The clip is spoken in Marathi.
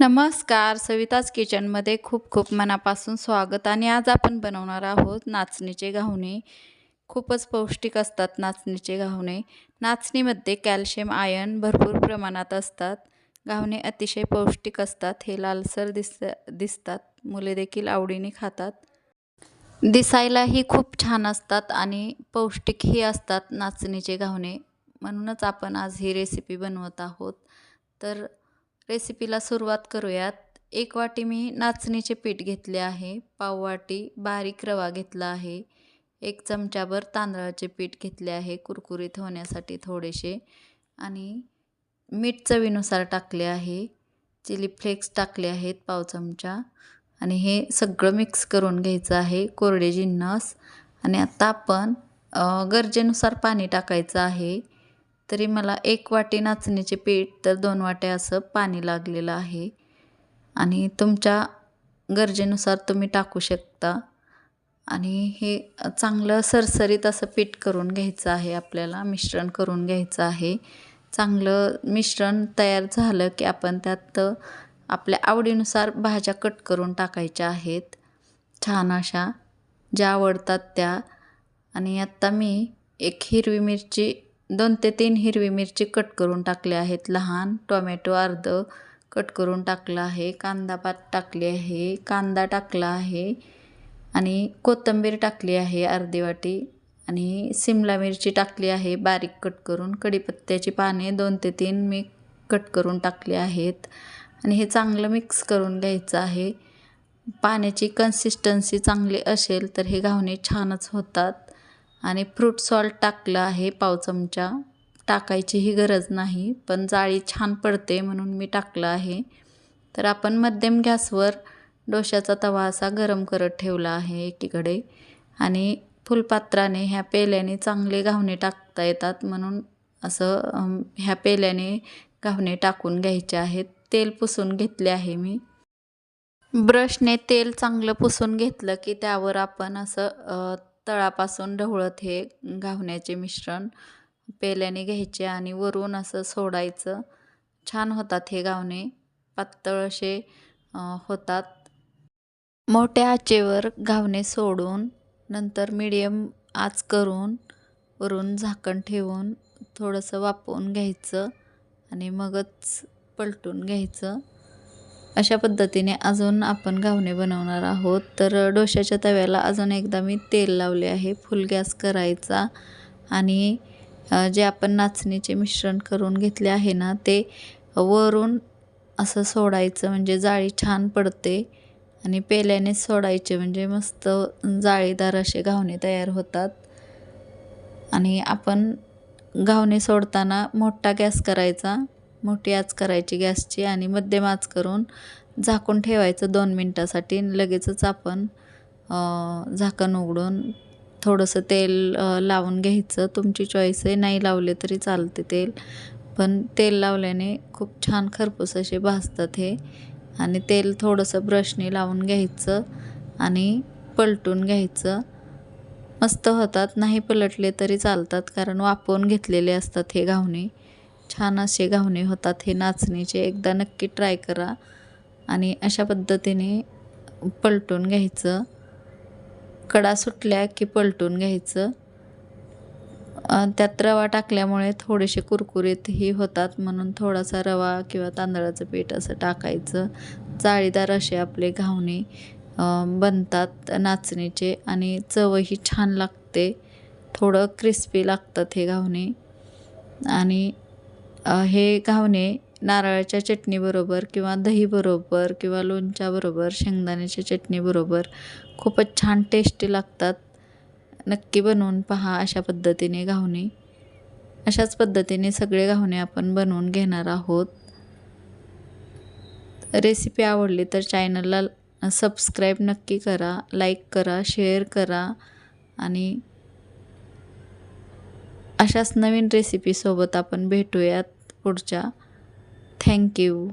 नमस्कार सविताज किचनमध्ये खूप खूप मनापासून स्वागत आणि आज आपण बनवणार आहोत नाचणीचे घावणे. खूपच पौष्टिक असतात नाचणीचे घावणे. नाचणीमध्ये कॅल्शियम आयन भरपूर प्रमाणात असतात. घावणे अतिशय पौष्टिक असतात हे लालसर दिस दिसतात मुले देखील आवडीने खातात. दिसायलाही खूप छान असतात आणि पौष्टिकही असतात नाचणीचे घावणे. म्हणूनच आपण आज ही रेसिपी बनवत आहोत. तर रेसिपीला सुरुवात करूयात. एक वाटी मी नाचणीचे पीठ घेतले आहे. पाव वाटी बारीक रवा घेतला आहे. एक चमचाभर तांदळाचे पीठ घेतले आहे कुरकुरीत होण्यासाठी थोडेसे. आणि मीठ चवीनुसार टाकले आहे. चिली फ्लेक्स टाकले आहेत पाव चमचा. आणि हे सगळं मिक्स करून घ्यायचं आहे. कोरडे जिन्नस. आणि आता आपण गरजेनुसार पाणी टाकायचं आहे. तरी मला एक वाटी नाचणीचे पीठ तर दोन वाट्या असं पाणी लागलेलं आहे. आणि तुमच्या गरजेनुसार तुम्ही टाकू शकता. आणि हे चांगलं सरसरीत असं पीठ करून घ्यायचं आहे आपल्याला मिश्रण करून घ्यायचं आहे. चांगलं मिश्रण तयार झालं की आपण त्यात आपल्या आवडीनुसार भाज्या कट करून टाकायच्या आहेत. छान अशा ज्या आवडतात त्या. आणि आत्ता मी एक हिरवी मिरची दोन ते तीन हिरवी मिरची कट करून टाकले आहेत. लहान टोमॅटो अर्ध कट करून टाकलं आहे. कांदा पात टाकली आहे. कांदा टाकला आहे आणि कोथिंबीर टाकली आहे अर्धी वाटी आणि सिमला मिरची टाकली आहे बारीक कट करून. कढीपत्त्याची पाने दोन ते तीन मी कट करून टाकले आहेत आणि हे चांगलं मिक्स करून घ्यायचं आहे. पाण्याची कन्सिस्टन्सी चांगली असेल तर हे घावणे छानच होतात. आणि फ्रूट सॉल्ट टाकलं आहे पाव चमचा. टाकायचीही गरज नाही पण जाळी छान पडते म्हणून मी टाकलं आहे. तर आपण मध्यम गॅसवर डोशाचा तवा असा गरम करत ठेवला आहे एकीकडे. आणि फुलपात्राने ह्या पेल्याने चांगले घावणे टाकता येतात म्हणून असं ह्या पेल्याने घावणे टाकून घ्यायचे आहेत. तेल पुसून घेतले आहे मी. ब्रशने तेल चांगलं पुसून घेतलं की त्यावर आपण असं तळापासून ढवळत हे घावण्याचे मिश्रण पेल्याने घ्यायचे आणि वरून असं सोडायचं. छान होतात हे घावणे. पातळ असे होतात. मोठ्या आचेवर घावणे सोडून नंतर मिडियम आच करून वरून झाकण ठेवून थोडंसं वापरून घ्यायचं आणि मगच पलटून घ्यायचं. अशा पद्धतीने अजून आपण घावणे बनवणार आहोत. तर डोश्याच्या तव्याला अजून एकदा मी तेल लावले आहे. फुल गॅस करायचा आणि जे आपण नाचणीचे मिश्रण करून घेतले आहे ना ते वरून असं सोडायचं म्हणजे जाळी छान पडते आणि पेल्याने सोडायचे म्हणजे मस्त जाळीदार असे घावणे तयार होतात. आणि आपण घावणे सोडताना मोठा गॅस करायचा. मोठी आच करायची गॅसची आणि मध्यम आच करून झाकून ठेवायचं दोन मिनटासाठी. लगेचच आपण झाकण उघडून थोडंसं तेल लावून घ्यायचं. तुमची चॉईस आहे. नाही लावले तरी चालते तेल. पण तेल लावल्याने खूप छान खरपूस असे भाजतात हे. आणि तेल थोडंसं ब्रशने लावून घ्यायचं आणि पलटून घ्यायचं. मस्त होतात. नाही पलटले तरी चालतात कारण वापरून घेतलेले असतात हे घावणे. छान असे घावणे होतात हे नाचणीचे. एकदा नक्की ट्राय करा आणि अशा पद्धतीने पलटून घ्यायचं. कडा सुटल्या की पलटून घ्यायचं. त्यात रवा टाकल्यामुळे थोडेसे कुरकुरीतही होतात म्हणून थोडासा रवा किंवा तांदळाचं पीठ असं टाकायचं. जाळीदार असे आपले घावणे बनतात नाचणीचे आणि चवही छान लागते. थोडं क्रिस्पी लागतात हे घावणे. आणि हे घावणे नारळाच्या चटणीबरोबर किंवा दहीबरोबर किंवा लोणच्याबरोबर शेंगदाण्याच्या चटणीबरोबर खूपच छान टेस्टी लागतात. नक्की बनवून पहा अशा पद्धतीने घावणे. अशाच पद्धतीने सगळे घावणे आपण बनवून घेणार आहोत. रेसिपी आवडली तर चॅनलला सबस्क्राईब नक्की करा लाईक करा शेअर करा आणि अशाच नवीन रेसिपीसोबत आपण भेटूयात. पुढच्या थँक्यू